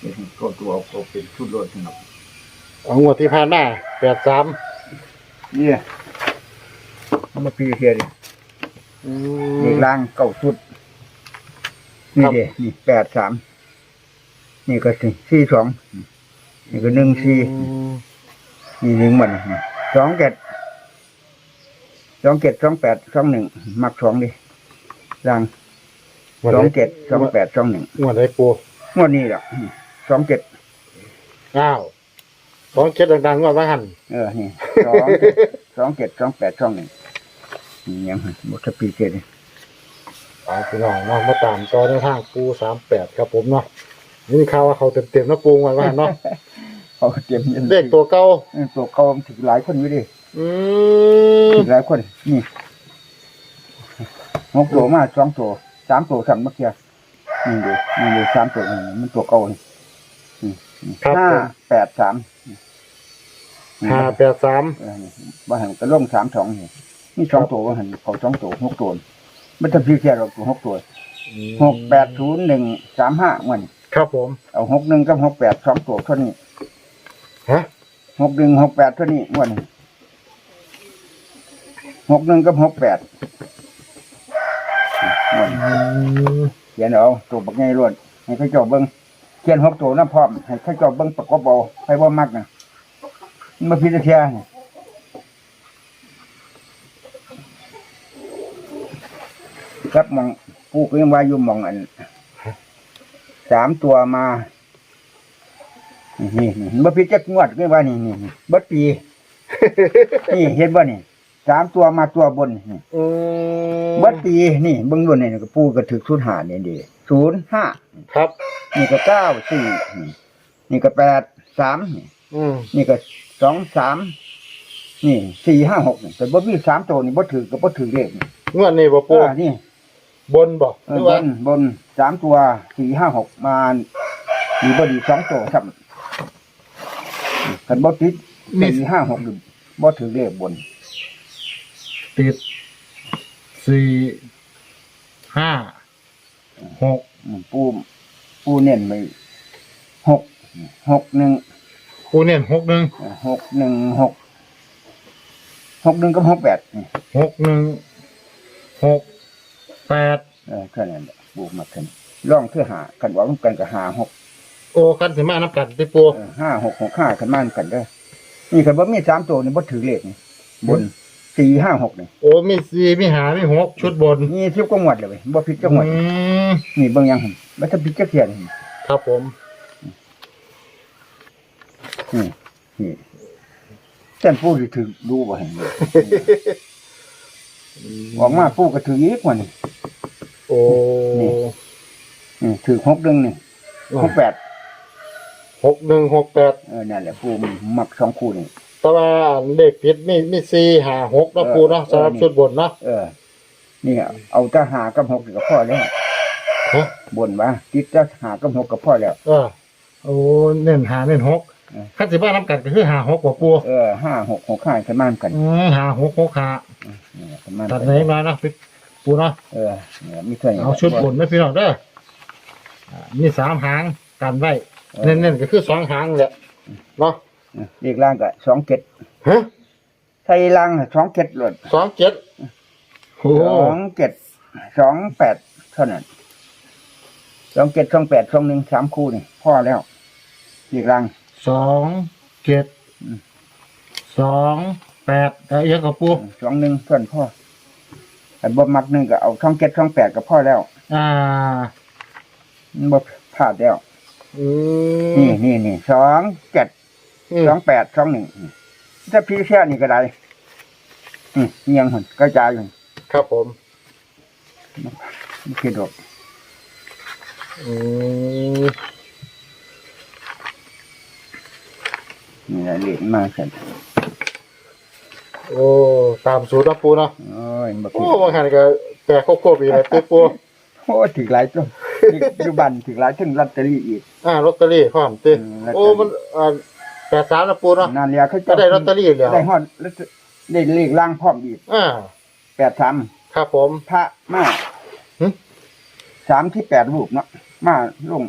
เดี๋ยวก็ตัวเอาเอาเป็นชุดรถนะครับเอางวดที่ผ่านมาแปดสามเนี่ยเอามาปีเทียดิเด็กล่างเก้าชุด นี่เดีนี่แปดสามนี่ก็สี่สี่สองนี่ก็หนึ่งสี่นี่หนึ่งมันสองเจ็ดสองเจ็ดสองแปดสองหนึ่งมักสองดิล่างสองเจ็ดสองแปดสองหนึ่งงวดไหนปูงวดนี้หรอก สองเจ็ดอ้าวสองเจ็ดดังๆงวดว่าหันเออนี่สองเจ็ดสองเจ็ดสองแปดสองหนึ่งนี่ยังหมดสปีเจ็ดนี่เอาพี่น้องเนาะมาตามต่อในทางปูสามแปดครับผมเนาะนี่ข่าวว่าเขาเต็มๆนะปูงวดว่าหันเนาะเขาเตรียมงินเลขตัวเก่าเออตัวเขาถึงหลายคนอยู่ดิอืมถึงหลายคน นี่หกตัวมาสองตัวสามตัวสั่งเมื่อกี้นี่ดูนี่ดูสามตัวนี่มันตัวเก่านี่นี่นี่ ครับห้าผมแปดสามนี่ห้าแปดสามเออนี่บ้านหันกระล่งสามสองนี่นี่สองตัวบ้านหันเขาสองตัวหกตัวมันจะพีแค่เราตัวหกตัวหกแปดศูนย์หนึ่งสามห้ามันครับผมเอาหกหนึ่งกับหกแปดสองตัวเท่านี้ฮะหกหนึ่งหกแปดเท่านี้งวดนี้หกหนึ่งกับหกแปดงวดนี้อืมเขียนเอาตัวบักไงรวดให้เขาเจ้าเบิ้ง เขียนหกตัวน้ำพร้อมให้เขาเจ้าเบิ้งประกอบเอาให้ว่ามักนะมันมาพิจารณาเนี่ยครับมองปูก็ยังว่าอยู่มองอันสามตัวมานี่นี่นี่บ่ผิดจักงวดก็ว่านี่นี่นี่เบิดปีนี่เห็นบ่นี่สามตัวมาตัวบนนี่อืมเบิดปีนี่เบิ่งดูนี่ก็ปูก็ถึกศูนย์ห้านี่ดิ ศูนย์ห้าครับ นี่ก็เก้าสี่นี่นี่ก็แปดสามนี่อืมนี่ก็สองสามนี่สี่ห้าหกนี่แต่บ่มีสามตัวนี่บ่ถือก็บ่ถือเลขนี่งวดนี้บ่ปูอ่านี่บนบ่เอหอรือบว่านบนสามตัวสี่ห้าหกมาดีบ่ดีสองตัวครับกันบ่ติดสี่ห้าหกนี่บ่ถือเลขบน ติดสี่ห้า หกอืมปูปูเน้นไปหกหกหนึ่งปูเน้นหกหนึ่งเอ่อหกหนึ่งหกหกหนึ่งกับหกแปดนี่หกหนึ่งหกแปดเออแค่นั้นแหละปูมาขึ้นร่องคือหากันว่ามันกันกับหาหกโอ้กันสิมานับกันที่ปูเออห้าหกหกห้ากันมันกันเด้อนี่กันว่ามีสามตัวนี่บ่ถือเลขนี่บน สี่ห้าหกนี่โอ้มีสี่มีหามีหกชุดบนนี่ทิพก็งวดเลยเว้ยบ่ผิดจังหวัดอืมนี่เบิ่งยังหั่นบ่ถ้าผิดจักเทียนหั่นครับผมนี่นี่เส้นปูสิถือดูบ่เห็นเลยออกมาปูก็ถืออีกว่านี่โอ้นี่นี่ถือหกหนึ่งนี่หกแปดหกหนึ่งหกแปดเออนั่นแหละปูมักสองคู่นี่ แต่ว่าเลขผิดมีมีสี่หาหกเนาะปูเนาะเออสำหรับนี่ชุดบนเนาะ เออ นี่เอาแตาหากับหกก็พอแล้วฮะ บนว่าติดแตาหากับหกก็พอแล้ว เออโอ้เน้นหาเน้นหกเออขั้นสิบ้านับกันก็คือหาหกกว่าปูเออห้าหกหกห้ากันมานกันอืมหาหกหกหานี่กันมานตัดไหนมาเนาะพี่ปูเนาะ เออเนี่ยมีเท่านี้เอาชุดบนนะพี่น้องเด้ออ่ามีสามหางกันไว้เออเน้นๆก็คือสองหางแหละเนาะ เรียกล่างก็สองเจ็ดฮะใส่ล่างสองเจ็ดหลดสองเจ็ดโอ้สองเจ็ดสองแปดเท่านั้นสองเจ็ดสองแปดสองหนึ่งสามคู่นี่พ่อแล้วเรียกล่างสองเจ็ดอืมสองแปดแต่เยอะกับปูสองหนึ่งส่วนพ่อแต่บ่มักหนึ่งก็เอาช่องเจ็ดช่องแปดก็พ่อแล้ว อ่ามันบ่พลาดแล้วอืนี่มนี่นี่สองเจ็ด อืม สองแปดสองหนึ่งถ้าพี่เชื่อนี่ก็ได้อืมเงียงหันกระจายอยู่ครับผม ไม่คิดหรอกอืมนี่แหละเรียนมาเสร็จโอ้ ตามสูตรนะปูเนาะ โอ้ยบ่คิโอ้ดบางหันก็แต่โคโค่ปีเลยปูปู โอ้ยถึงหลายตัวอยู่บ้านถึงหลายถึงลอตเตอรี่อีก อ่าลอตเตอรี่พร้อมติอืมลอตเตอรี่ โอ้ มันอ่า แปดสามนะปูเนาะ นั่นแหละเขาก็ได้ลอตเตอรี่แล้ว ได้ฮอดลอตเตอได้เลขล่างพร้อมอีกอ่าแปดสามครับผม พระมาหึ สามที่แปดรูปเนาะมาลง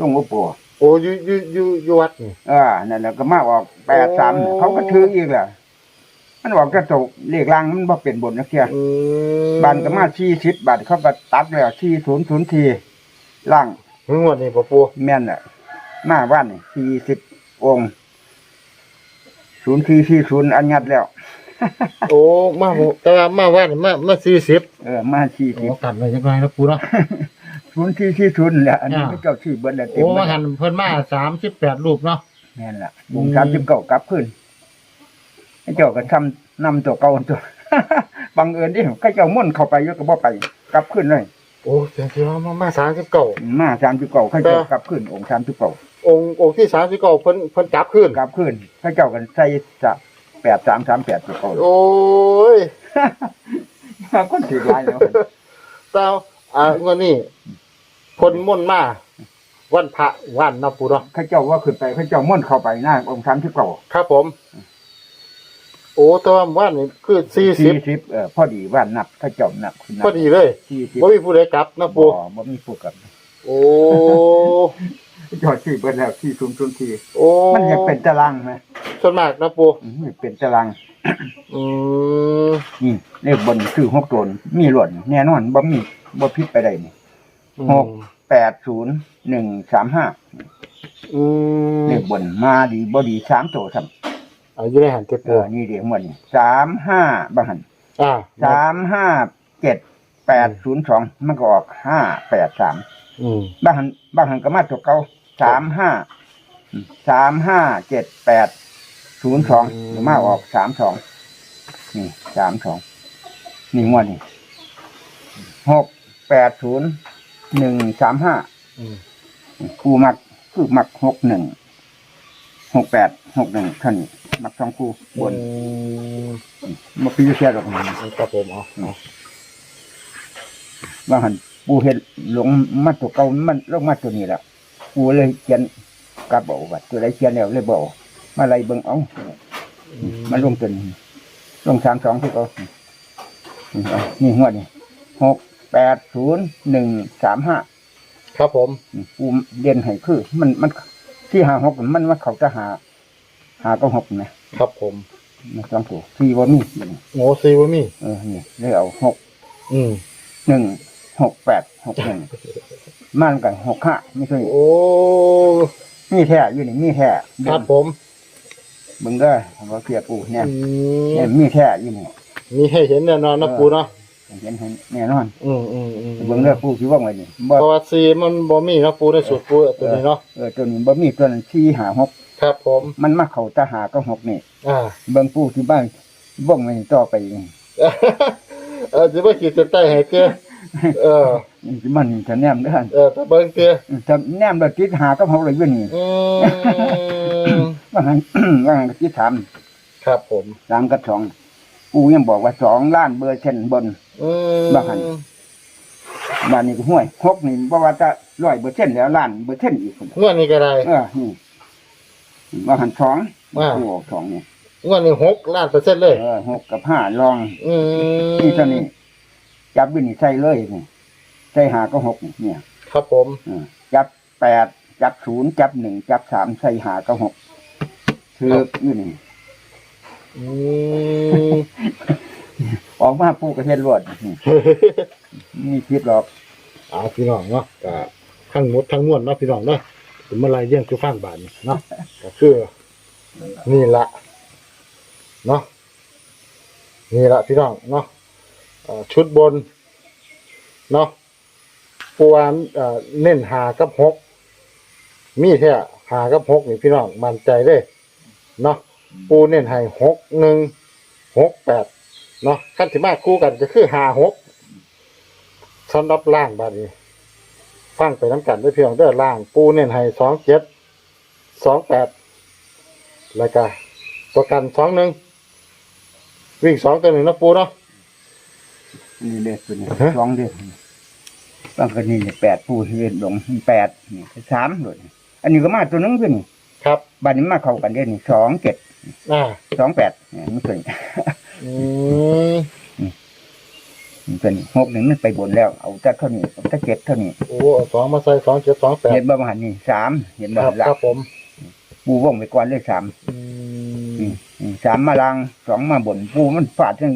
ลงอุปโปโอ้อยูอยูอยูอยูวัดนี่ เออนั่นแหละก็มาออกแปดสามโอ้ เขาก็ถืออีกแหละมันออกกระจกเลขล่างมันบ่เป็นบนนะเคียอืมบานก็มาสี่สิบบาทเขาก็ตัดแล้วสี่ศูนย์ศูนย์ทีล่าง งวดนี้ปะปูแม่นอะมาบ้านสี่สิบ องค์ศูนย์สี่สี่ศูนย์อันยัดแล้ว โอ้มาหมู่แต่ว่ามาวัดนี่มามาสี่สิบเออ มาสี่สิโอ้บตัดไว้จังไงนะปูเนาะ ศูนย์สี่สี่ศูนย์แหละอันนี้อ่าพระเจ้าชื่อเบิ้ลแล้วเต็มโอ้หมมาดหันเพิ่นมาสามสิบแปดรูปเนาะ แม่นล่ะอืวมงสามสิบเก้ากลับขึ้นไอ้เจ้าก็ทำนำตัวเก่าตัว บังเอิญที่เขาเจ้าม่วนเข้าไปเยอะก็บ่ไป กลับขึ้นเลย โอ้เสียงที่ว่ามามาสามสิบเก้า มาสามสิบเก้าเขาเจ้ากลับขึ้นองค์สามสิบเก้า องค์องค์ที่สามสิบเก้าเพิ่นเพิ่นจับขึ้นกลับขึ้นเขาเจ้ากันใส่จะแปดสามสามแปดตัวเก่าโอ้ยคนถือลายแล้วเต้าอ่างวดนี้คนม่วนมาวันพระวันเนาะปูเนาะเขาเจ้าว่าขึ้นไปเขาเจ้าม่วนเข้าไปหน้าองค์สามสิบเก้าครับผม โอ้แต่ว่าวันนี้คือสี่สิสี่บสิบเออพอดีว่านับเขาเจ้านับขึ้นนัพอดีเลยสี่สิบบ่มีผู้ใดกลับนะปูบ่บ่มีผู้กับ โอ้ เขาเจ้าชื่อเบิ้ลแล้วที่ศูนย์ศูนย์ทีโอ้มันยังเป็นตารางไหมส่วนมากนะปูอืมเป็นตาราง อืมนี่เลขบนคือหกตัวนี่มีหล่นแน่นอนบ่มีบ่ผิดไปได้นี่หกแปดศูนย์หนึ่งสามห้าอืมเลขบนมาดีบ่ดีสามตัวซ้อายุได้หันเจ็บำเอปูอนี่เดียวมันสามห้าบังหันอ่าสามห้าเจ็ดแปดศูนย์สองมันก็ออกห้าแปดสาม อืมบังหันบังหันก็มาตัวเก่าสามห้าสามห้าเจ็ดแปดศูนย์สองมาออกสามสองนี่สามสองนี่งวดนี่หกแปดศูนย์หนึ่งสามห้าอืมกูมักคือมักหกหนึ่งหกแปดหกหนึ่งท่านี้มักสองคู่บนอืมมาปีเสียดอกมันครับผมเอาเอาว่าหัน ปูเห็นหลงมาตัวเก่ามันลงมาตัวนี้แหละปูเลยเขียนกลับบอกว่าตัวไรเขียนแล้วเลยบอกมาไล่เบิ่งเอามันลงตัวนี้ลงสามสองที่เขานี่เอานี่หัวนี่หกแปดศูนย์หนึ่งสามห้าครับผมปูเรียนให้คือ มันมันที่หาหกมันมันเขาจะหา หาก็หกนะครับผมมันสองตัวสี่ว่ามีอยู่นี่โง่ซีบ่มีเออนี่เลยเอาหกอืมหนึ่ง หกแปดหกหนึ่งมันกันหกห้าไม่ใช่โอ้มีแท้อยู่นี่มีแท้ครับผมมึงก็ว่าเสียปูเนี่ยอืเนี่ยมมีแท้อยู่นี่มีให้เห็นแน่นอนนะปูเนาะเห็นเห็นแน่นอน อืมอืมอืมเบิ่งเด้อปูคิดว่าไงนี่บ่เพราะว่าซีมันบ่มีเนาะปูในสูตรปูตัวนี้เนาะเออตัวนี้บ่มีตัวนั้นที่หาหกครับผม มันมาเข้าตาหาก็หกนี่อ่าเบิ่งปูที่บ้านบ่งไว้ต่อไปนี่เออสิบ่ขีดเส้นใต้ให้เจ้อ เออ มันจะแนมเด้อเออถ้าเบิ่งเจ้อจะแนมแล้วติดหาก็หกเลยอยู่นี่อืมว่าหันว่าหันก็ติดถามครับผมสามกับสองปูยังบอกว่าสองล้านเบอร์เช่นบนอืมบ้าหันบ้านนี้ก็ห้วยหกนี่บ่ว่าจะร้อยเบอร์เช่นแล้วล้านเบอร์เช่นอีกคนงวดนี้ก็ได้เออนี่ว่าหันสองอ่าปูออกสองนี่งวดนี้หกล้านเปอร์เซ็นต์เลยเออหกกับห้าลองอืมนี่เท่านี้ จับวินี่ใส่เลยนี่ใส่หาก็หกนี่เนี่ยครับผมเออจับแปดจับศูนย์จับหนึ่งจับสามใส่หาก็หกคืออยู่นี่อืมออกมาปูกระเทศรวดนี่มีคิดหรอกเอาพี่น้องเนาะก็ทั้งหมดทั้งมวลเนาะพี่น้องเนาะเป็นมาลายเรื่องคือฟังบาทนี่เนาะก็คือ นี่ละเนาะนี่ละพี่น้องเนาะเอ่อชุดบน เนาะปวานเอ่อเน้นหากับหกมีแท้หากับหกนี่พี่น้องมั่นใจเลยเนาะปูเน้นให้หกหนึ่งหกแปดเนาะขั้นที่มาคู่กันก็คือหาหกสำหรับล่างบาดนี้ฟังไปน้ำกันด้วยเพียงเด้อล่าง ปูเน้นให้สองเจ็ดสองแปดแล้วก็ตัวกันสองหนึ่งวิ่งสองตัวหนึ่งนะปูเนาะ นี่เด็กตัวนี้ฮะสองเด็กบางคนนี่เนี่ยแปดปูเรียนลงแปดนี่สามเลยอันนี้ก็มาตัวนึงขึ้นนี่ครับบัดนี้มาเข้ากันเด้นี่สองเจ็ดอ่าสองแปดเนี่ยมันเคยอืมนี่เป็นหกหนึ่งมันไปบนแล้ว เอาแต่เท่านี้เอาแต่เจ็ดเท่านี้โอ้เอาสองมาใส่สองเจ็ดสองแปดเห็นบ่มาหันนี่สามเห็นบ่ครับหลัครักบผมปูว่องไปก่อนเลยสามอืมอืมอืมสามมาลังสองมาบนปูมันฟาดทั้ง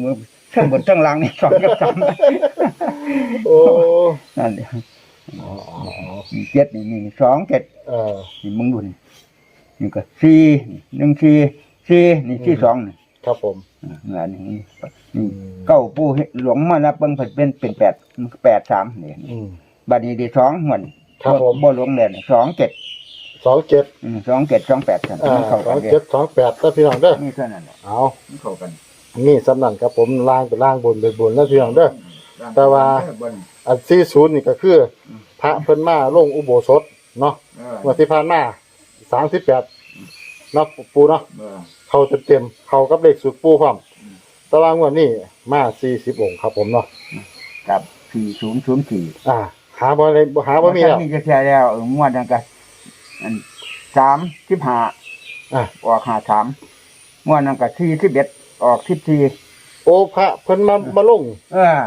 ทั้งบนทั้งลังนี่สองกับสามโอ้นั่นเดียวอ๋ออ๋ออ๋อเจ็ดนี่นี่สองเจ็ดเออ นี่มึงดูนี่นี่ก็สี่นี่หนึ่งสี่สี่นี่สี่สองนี่ครับผมอ่างานนี้นี่เก้าปูหลวงมานับเบิ่งเพิ่นเป็นเป็นแปดแปดสามนี่อืม บัดนี้ดีสองเหมือนครับผม บ่หลวงเลยสองเจ็ดสองเจ็ดอืมสองเจ็ดสองแปดกันอ่ามันเข้าสกัอนงเด้เจ็ดสองแปดถ้าพี่น้องเด้อนี่เท่านั้นแหละเอา มันเข้ากัน นี่สำนันครับผมล่างเป็นล่างบนเป็นบนแล้วพี่น้องเด้อ แต่ว่าบนอันที่ศูนย์นี่ก็คืออพระเพิ่นมาลงอุโบสถเนาะเออเมื่อที่ผ่านมาสามสิบแปดเนาะปูเนาะเออเข้าเต็มๆเข้ากับเลขสุดปูพร้อมแตารางวันนี้มาสี่สิบองค์ครับผมเนาะกับสี่ศูนย์ศูนย์สี่อ่า หาบ่ได้หาบ่มีแล้วมีจะแชร์แล้วเออมวดนั่นก็อันสามสิบห้าอะออกห้าสามมวดนั่นก็สี่สิบเอ็ด ออกสิบสี่โอ้พระเพิ่นมามาลง เออ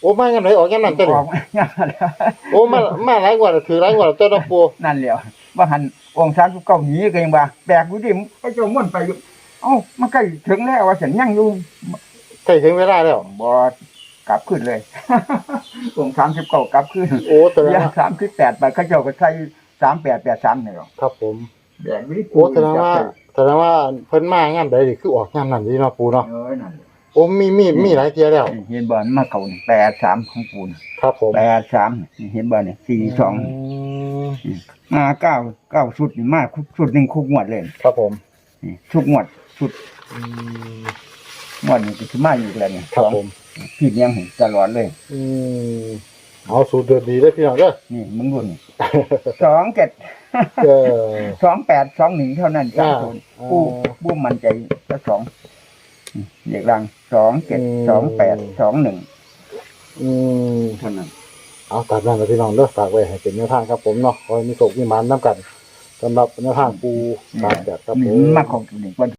โอ้มากันไหนออกกันนั่นอเต้นอกอย่างนั้นแล้วโอ้มามาหลายกว่าถือหลายกว่าเจ้าน้องปูนั่นแหล้วว่าหันองค์สามสิบเก้าหนีก็ยังว่าแปลกอยู่ดิไอ้เจ้าม่วนไปอยู่เอ้ามันใกล้ถึงแล้วว่าฉันยังอยู่ใกล้ถึงเวลาแล้วบกลับขึ้นเลยองค์สามสิบเก้ากลับขึ้นโอ้แสดงย่างว่าสามสิบแปดไปเขาเจ้าก็ใช้สามแปดแปดสามเนี่ยหรอกครับผมแดงนี่โอ้แสดงว่า แสดงว่าเพิ่นมางานใดนี่คือออกงานนั้นดีเนาะปูเนาะเออนั่นโอ้มีมีมีหลายเที่ยแล้ว เห็นบอลมาเก่านี่แปดสามของปูนครับผมแปดสามนี่เห็นบอลเนี่ยสี่สองมมาเก้าเก้าชุดนี่มาชุดหนึ่งคุกงวดเลยครับผมนี่ชุกงวดชุดอืมงวดนี่ก็จะมาอยู่แล้วเนี่ยครับผมพี่เลี้ยงให้ตลอดเลย อืมเอาสูตรเดินดีเลยพี่น้องเด้อนี่มึงรุ่น สองเจ็ดเออ สองแปดสองหนึ่งเท่านั้นสามคนอ่า ผู้ผู้มันใจก็สองอืมเด็กรังสองเจ็ดอืมสองแปดสองหนึ่งอืมเท่านั้น เอาตามนั้นนะพี่น้องเด้อฝากไว้ให้เป็นแนวทางครับผมเนาะขอให้มีโชคมีหมานนํกันสำหรับแนวทางปูตามแบบครับผนี่ม มาของตัวนี้